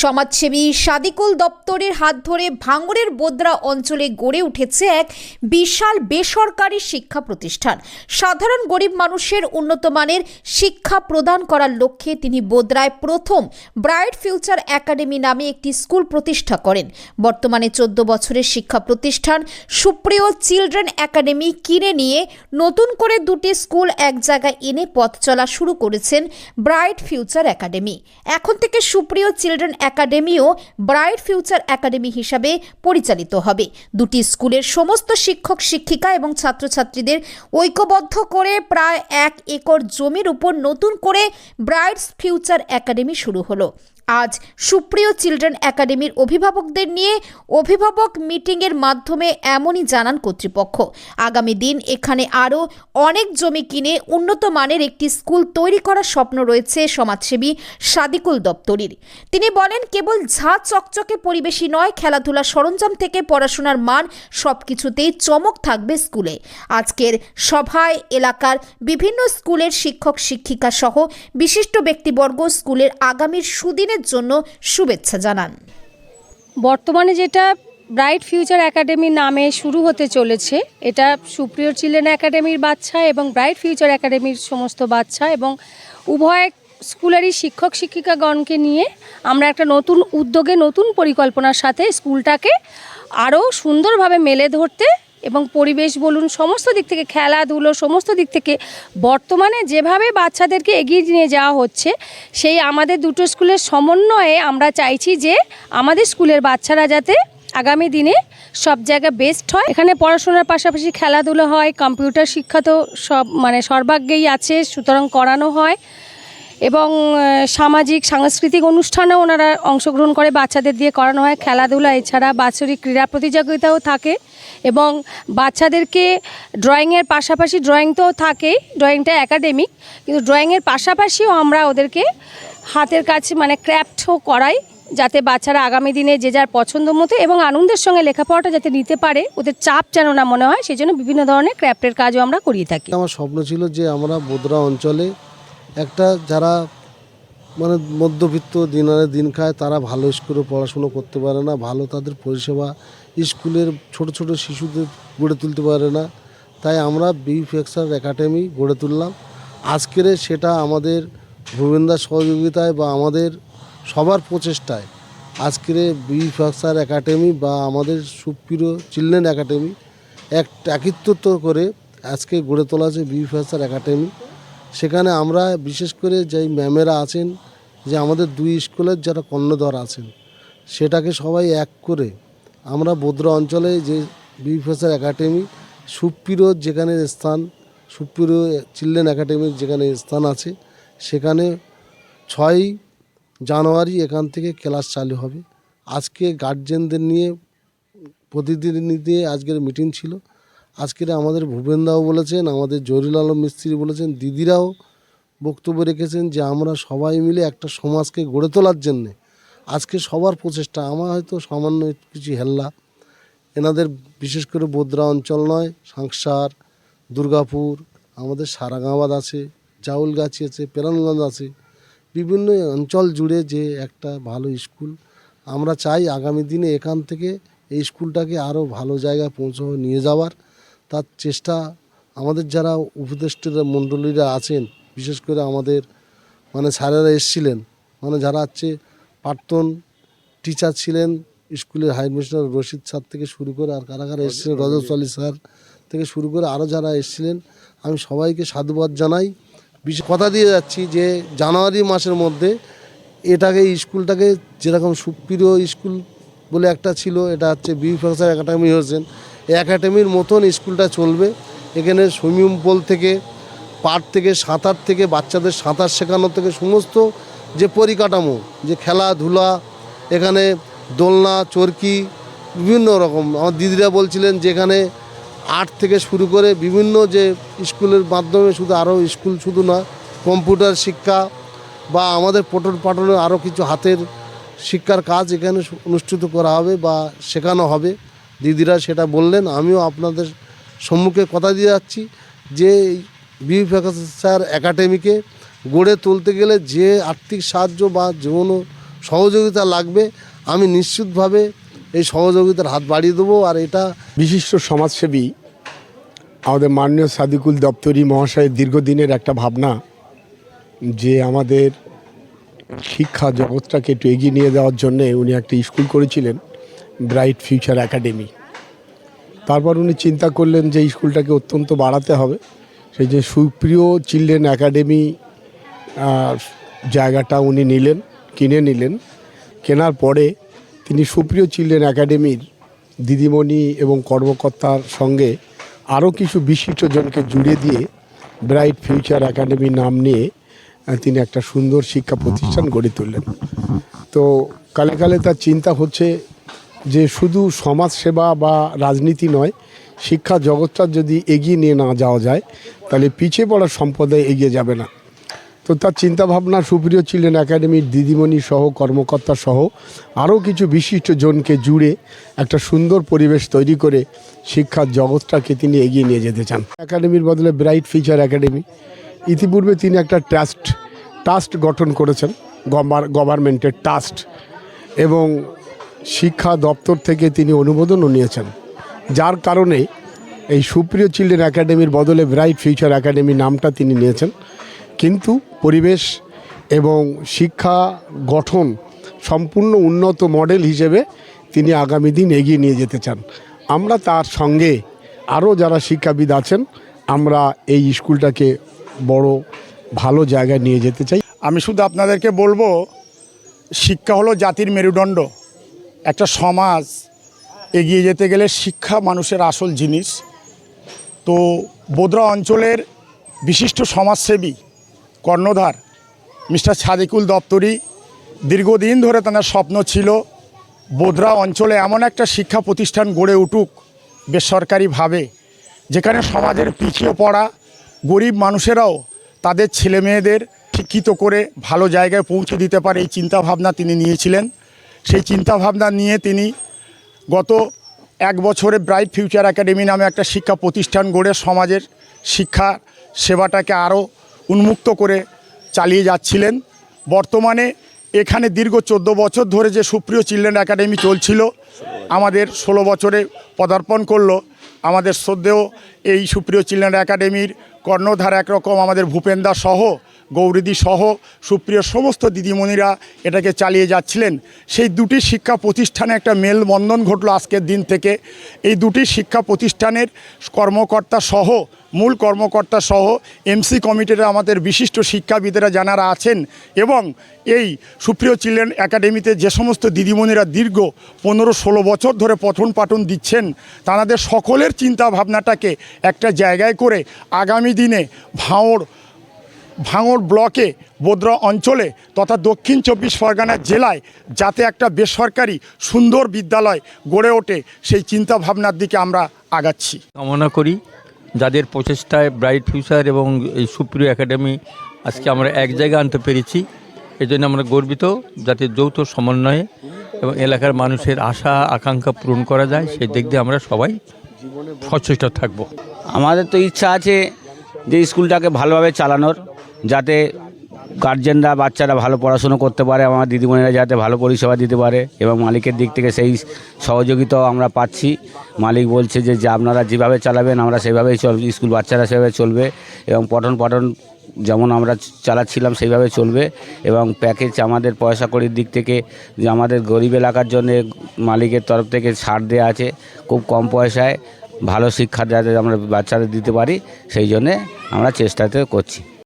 সমাজসেবী সাদিকুল দপ্তরের হাত ধরে ভাঙড়ের বোদ্রা অঞ্চলে গড়ে উঠেছে এক বিশাল বেসরকারি শিক্ষা প্রতিষ্ঠান। সাধারণ গরিব মানুষের উন্নত মানের শিক্ষা প্রদান করার লক্ষ্যে তিনি বোদ্রায় প্রথম ব্রাইট ফিউচার একাডেমি নামে একটি স্কুল প্রতিষ্ঠা করেন। বর্তমানে চোদ্দ বছরের শিক্ষা প্রতিষ্ঠান সুপ্রিয় চিলড্রেন একাডেমি কিনে নিয়ে নতুন করে দুটি স্কুল এক জায়গায় এনে পথ চলা শুরু করেছেন ব্রাইট ফিউচার একাডেমি। এখন থেকে সুপ্রিয় চিলড্রেন একাডেমিও ব্রাইট ফিউচার একাডেমি হিসাবে পরিচালিত হবে। দুটি স্কুলের সমস্ত শিক্ষক, শিক্ষিকা এবং ছাত্রছাত্রীদের ঐক্যবদ্ধ করে প্রায় এক একর জমির উপর নতুন করে ব্রাইট ফিউচার একাডেমি শুরু হলো। আজ সুপ্রিয় চিলড্রেন একাডেমির অভিভাবকদের নিয়ে অভিভাবক মিটিংয়ের মাধ্যমে এমনই জানান কর্তৃপক্ষ। আগামী দিন এখানে আরও অনেক জমি কিনে উন্নত মানের একটি স্কুল তৈরি করার স্বপ্ন রয়েছে সমাজসেবী সাদিকুল দপ্তরির। তিনি বলেন, কেবল ঝা চকচকে পরিবেশই নয়, খেলাধুলা সরঞ্জাম থেকে পড়াশোনার মান সব কিছুতেই চমক থাকবে স্কুলে। আজকের সভায় এলাকার বিভিন্ন স্কুলের শিক্ষক শিক্ষিকা সহ বিশিষ্ট ব্যক্তিবর্গ স্কুলের আগামীর সুদিনের জন্য শুভেচ্ছা জানান। বর্তমানে যেটা ব্রাইট ফিউচার একাডেমি নামে শুরু হতে চলেছে, এটা সুপ্রিয় চিলড্রেন একাডেমির বাচ্চা এবং ব্রাইট ফিউচার একাডেমির সমস্ত বাচ্চা এবং উভয় স্কুলেরই শিক্ষক শিক্ষিকাগণকে নিয়ে আমরা একটা নতুন উদ্যোগে নতুন পরিকল্পনার সাথে স্কুলটাকে আরও সুন্দরভাবে মেলে ধরতে এবং পরিবেশ বলুন, সমস্ত দিক থেকে, খেলাধুলো, সমস্ত দিক থেকে বর্তমানে যেভাবে বাচ্চাদেরকে এগিয়ে নিয়ে যাওয়া হচ্ছে, সেই আমাদের দুটো স্কুলের সমন্বয়ে আমরা চাইছি যে আমাদের স্কুলের বাচ্চারা যাতে আগামী দিনে সব জায়গা বেস্ট হয়। এখানে পড়াশোনার পাশাপাশি খেলাধুলো হয় কম্পিউটার শিক্ষা তো সব মানে সর্বাগ্যেই আছে, সুতরাং করানো হয়। এবং সামাজিক, সাংস্কৃতিক অনুষ্ঠানেও ওনারা অংশগ্রহণ করে। বাচ্চাদের দিয়ে করানো হয় খেলাধুলা, এছাড়া বাৎসরিক ক্রীড়া প্রতিযোগিতাও থাকে এবং বাচ্চাদেরকে ড্রয়িংয়ের পাশাপাশি ড্রয়িং তো থাকেই ড্রয়িংটা একাডেমিক, কিন্তু ড্রয়িংয়ের পাশাপাশিও আমরা ওদেরকে হাতের কাছে মানে ক্র্যাফটও করাই যাতে বাচ্চারা আগামী দিনে যে যার পছন্দ মতো এবং আনন্দের সঙ্গে লেখাপড়াটা যাতে নিতে পারে। ওদের চাপ যেন না মনে হয় সেই জন্য বিভিন্ন ধরনের ক্র্যাফটের কাজও আমরা করিয়ে থাকি। আমার স্বপ্ন ছিল যে আমরা বোদরা অঞ্চলে একটা যারা মানে মধ্যবিত্ত দিন দিন খায়, তারা ভালো স্কুলে পড়াশুনো করতে পারে না, ভালো তাদের পরিষেবা স্কুলের ছোট ছোট শিশুদের গড়ে তুলতে পারে না। তাই আমরা বি ফেক্সার একাডেমি গড়ে তুললাম। আজকের সেটা আমাদের ভুবেন্দার সহযোগিতায় বা আমাদের সবার প্রচেষ্টায় আজকের বি ফেক্সার একাডেমি বা আমাদের সুপ্রিয় চিলড্রেন একাডেমি এক একিত্ব করে আজকে গড়ে তোলা আছে বি ফেক্সার একাডেমি। সেখানে আমরা বিশেষ করে যেই ম্যামেরা আছেন, যে আমাদের দুই স্কুলের যারা কর্ণধর আছেন, সেটাকে সবাই এক করে আমরা বোদ্রা অঞ্চলে যে বি ফেসার একাডেমি সুপ্রিয় যেখানে স্থান সুপ্রিয় চিলড্রেন একাডেমির যেখানে স্থান আছে, সেখানে ছয় জানুয়ারি এখান থেকে ক্লাস চালু হবে। আজকে গার্জেনদের নিয়ে প্রতিনিধি নিয়ে আজকের মিটিং ছিল। আজকের আমাদের ভূপেনদাও বলেছেন, আমাদের জহিরুল আলম মিস্ত্রি বলেছেন, দিদিরাও বক্তব্য রেখেছেন যে আমরা সবাই মিলে একটা সমাজকে গড়ে তোলার জন্যে আজকে সবার প্রচেষ্টা। আমার হয়তো সামান্য কিছু হেল্লা। এনাদের বিশেষ করে বোদ্রা অঞ্চল নয়, সাংসার, দুর্গাপুর, আমাদের সারাগাঁবাদ আছে, জাউলগাছি আছে, পেরানগঞ্জ আছে, বিভিন্ন অঞ্চল জুড়ে যে একটা ভালো স্কুল। আমরা চাই আগামী দিনে এখান থেকে এই স্কুলটাকে আরও ভালো জায়গায় পৌঁছে নিয়ে যাওয়ার। তার চেষ্টা আমাদের যারা উপদেষ্টা মণ্ডলীরা আছেন বিশেষ করে আমাদের মানে স্যারেরা এসছিলেন মানে যারা হচ্ছে প্রাক্তন টিচার ছিলেন স্কুলের হাইডমিশনার রশিদ স্যার থেকে শুরু করে আর কারা কারা এসেছিলেন রজত আলী স্যার থেকে শুরু করে আরও যারা এসেছিলেন আমি সবাইকে সাধুবাদ জানাই। বিশেষ কথা দিয়ে যাচ্ছি যে জানুয়ারি মাসের মধ্যে এটাকে স্কুলটাকে যেরকম সুপ্রিয় স্কুল বলে একটা ছিল এটা হচ্ছে বি ফেসার একাডেমি হয়েছেন। একাডেমির মতন স্কুলটা চলবে। এখানে সুইমিং পুল থেকে, পাট থেকে, সাঁতার থেকে, বাচ্চাদের সাঁতার শেখানো থেকে সমস্ত যে পরিকাঠামো, যে খেলাধুলা, এখানে দোলনা, চরকি, বিভিন্ন রকম। আমার দিদিরা বলছিলেন যে এখানে আর্ট থেকে শুরু করে বিভিন্ন যে স্কুলের মাধ্যমে শুধু আরও স্কুল শুধু না, কম্পিউটার শিক্ষা বা আমাদের পঠন পাঠনের আরও কিছু হাতের শিক্ষার কাজ এখানে অনুষ্ঠিত করা হবে বা শেখানো হবে। দিদিরা সেটা বললেন, আমিও আপনাদের সম্মুখে কথা দিয়ে যাচ্ছি যে বি স্যার একাডেমিকে গড়ে তুলতে গেলে যে আর্থিক সাহায্য বা যে কোনো সহযোগিতা লাগবে, আমি নিশ্চিতভাবে এই সহযোগিতার হাত বাড়িয়ে দেবো। আর এটা বিশিষ্ট সমাজসেবী আমাদের মাননীয় সাদিকুল দপ্তরি মহাশয়ের দীর্ঘদিনের একটা ভাবনা যে আমাদের শিক্ষা জগৎটাকে একটু এগিয়ে নিয়ে যাওয়ার জন্যে উনি একটা স্কুল করেছিলেন। ব্রাইট ফিউচার একাডেমি তারপর উনি চিন্তা করলেন যে স্কুলটাকে অত্যন্ত বাড়াতে হবে। সেই যে সুপ্রিয় চিলড্রেন একাডেমি জায়গাটা উনি নিলেন, কিনে নিলেন। কেনার পরে তিনি সুপ্রিয় চিলড্রেন একাডেমির দিদিমণি এবং কর্মকর্তার সঙ্গে আরও কিছু বিশিষ্টজনকে জুড়ে দিয়ে ব্রাইট ফিউচার একাডেমি নাম নিয়ে তিনি একটা সুন্দর শিক্ষা প্রতিষ্ঠান গড়ে তুললেন। তো কালে কালে তার চিন্তা হচ্ছে যে শুধু সমাজ সেবা বা রাজনীতি নয়, শিক্ষা জগৎটা যদি এগিয়ে নিয়ে না যাওয়া যায়, তাহলে পিছিয়ে পড়া সম্প্রদায় এগিয়ে যাবে না। তো তার চিন্তাভাবনা সুপ্রিয় চিলড্রেন একাডেমির দিদিমণি সহ, কর্মকর্তা সহ, আরও কিছু বিশিষ্ট জনকে জুড়ে একটা সুন্দর পরিবেশ তৈরি করে শিক্ষার জগৎটাকে তিনি এগিয়ে নিয়ে যেতে চান। একাডেমির বদলে ব্রাইট ফিচার একাডেমি। ইতিপূর্বে তিনি একটা ট্রাস্ট ট্রাস্ট গঠন করেছেন, গভর্নমেন্টের ট্রাস্ট। এবং শিক্ষা দপ্তর থেকে তিনি অনুমোদনও নিয়েছেন, যার কারণে এই সুপ্রিয় চিলড্রেন একাডেমির বদলে ব্রাইট ফিউচার একাডেমি নামটা তিনি নিয়েছেন। কিন্তু পরিবেশ এবং শিক্ষা গঠন সম্পূর্ণ উন্নত মডেল হিসেবে তিনি আগামী দিন এগিয়ে নিয়ে যেতে চান। আমরা তার সঙ্গে আরও যারা শিক্ষাবিদ আছেন, আমরা এই স্কুলটাকে বড় ভালো জায়গায় নিয়ে যেতে চাই। আমি শুধু আপনাদেরকে বলব, শিক্ষা হলো জাতির মেরুদণ্ড। একটা সমাজ এগিয়ে যেতে গেলে শিক্ষা মানুষের আসল জিনিস। তো বোদরা অঞ্চলের বিশিষ্ট সমাজসেবী, কর্ণধার মিস্টার সাদিকুল দপ্তরি দীর্ঘদিন ধরে তার স্বপ্ন ছিল বোদরা অঞ্চলে এমন একটা শিক্ষা প্রতিষ্ঠান গড়ে উঠুক বেসরকারিভাবে, যেখানে সমাজের পিছিয়ে পড়া গরিব মানুষেরাও তাদের ছেলে মেয়েদের শিক্ষিত করে ভালো জায়গায় পৌঁছে দিতে পারে এই চিন্তাভাবনা তিনি নিয়েছিলেন। সেই চিন্তাভাবনা নিয়ে তিনি গত এক বছরে ব্রাইট ফিউচার একাডেমি নামে একটা শিক্ষা প্রতিষ্ঠান গড়ে সমাজের শিক্ষা সেবাটাকে আরও উন্মুক্ত করে চালিয়ে যাচ্ছিলেন। বর্তমানে এখানে দীর্ঘ চোদ্দ বছর ধরে যে সুপ্রিয় চিলড্রেন একাডেমি চলছিল, আমাদের ষোলো বছরে পদার্পণ করল। আমাদের শ্রদ্ধেয় এই সুপ্রিয় চিলড্রেন একাডেমির কর্ণধার একরকম আমাদের ভূপেন্দা সহ গৌরীদি সহ সুপ্রিয় সমস্ত দিদিমণিরা এটাকে চালিয়ে যাচ্ছিলেন। সেই দুটি শিক্ষা প্রতিষ্ঠানে একটা মেলবন্ধন ঘটলো আজকের দিন থেকে। এই দুটি শিক্ষা প্রতিষ্ঠানের কর্মকর্তা সহ, মূল কর্মকর্তা সহ এমসি কমিটির আমাদের বিশিষ্ট শিক্ষাবিদেরা যারা আছেন এবং এই সুপ্রিয় চিলড্রেন একাডেমিতে যে সমস্ত দিদিমণিরা দীর্ঘ পনেরো ষোলো বছর ধরে পঠন পাঠন দিচ্ছেন, তাদের সকলের চিন্তা ভাবনাটাকে একটা জায়গায় করে আগামী দিনে ভাঁড় ভাঙড় ব্লকে বোদরা অঞ্চলে তথা দক্ষিণ চব্বিশ পরগনা জেলায় যাতে একটা বেসরকারি সুন্দর বিদ্যালয় গড়ে ওঠে সেই চিন্তা ভাবনার দিকে আমরা আগাচ্ছি। কামনা করি যাদের প্রচেষ্টায় ব্রাইট ফিউচার এবং এই সুপ্রিয় একাডেমি আজকে আমরা এক জায়গায় আনতে পেরেছি এই জন্য আমরা গর্বিত যাতে যৌথ সমন্বয়ে এবং এলাকার মানুষের আশা আকাঙ্ক্ষা পূরণ করা যায় সেই দিক দিয়ে আমরা সবাই সচেষ্ট থাকব। আমাদের তো ইচ্ছা আছে যে স্কুলটাকে ভালোভাবে চালানোর। যাতে গার্জেনরা বাচ্চারা ভালো পড়াশুনো করতে পারে, আমার দিদিমণিরা যাতে ভালো পরিষেবা দিতে পারে এবং মালিকের দিক থেকে সেই সহযোগিতাও আমরা পাচ্ছি। মালিক বলছে যে যে আপনারা যেভাবে চালাবেন, আমরা সেভাবেই চল, স্কুল বাচ্চারা সেভাবে চলবে এবং পঠন পাঠন যেমন আমরা চালাচ্ছিলাম, সেইভাবে চলবে এবং প্যাকেজ আমাদের পয়সা কড়ির দিক থেকে যে আমাদের গরিব এলাকার জন্য মালিকের তরফ থেকে ছাড় দেওয়া আছে, খুব কম পয়সায় ভালো শিক্ষা যাতে আমরা বাচ্চাদের দিতে পারি, সেই জন্যে আমরা চেষ্টাতে করছি।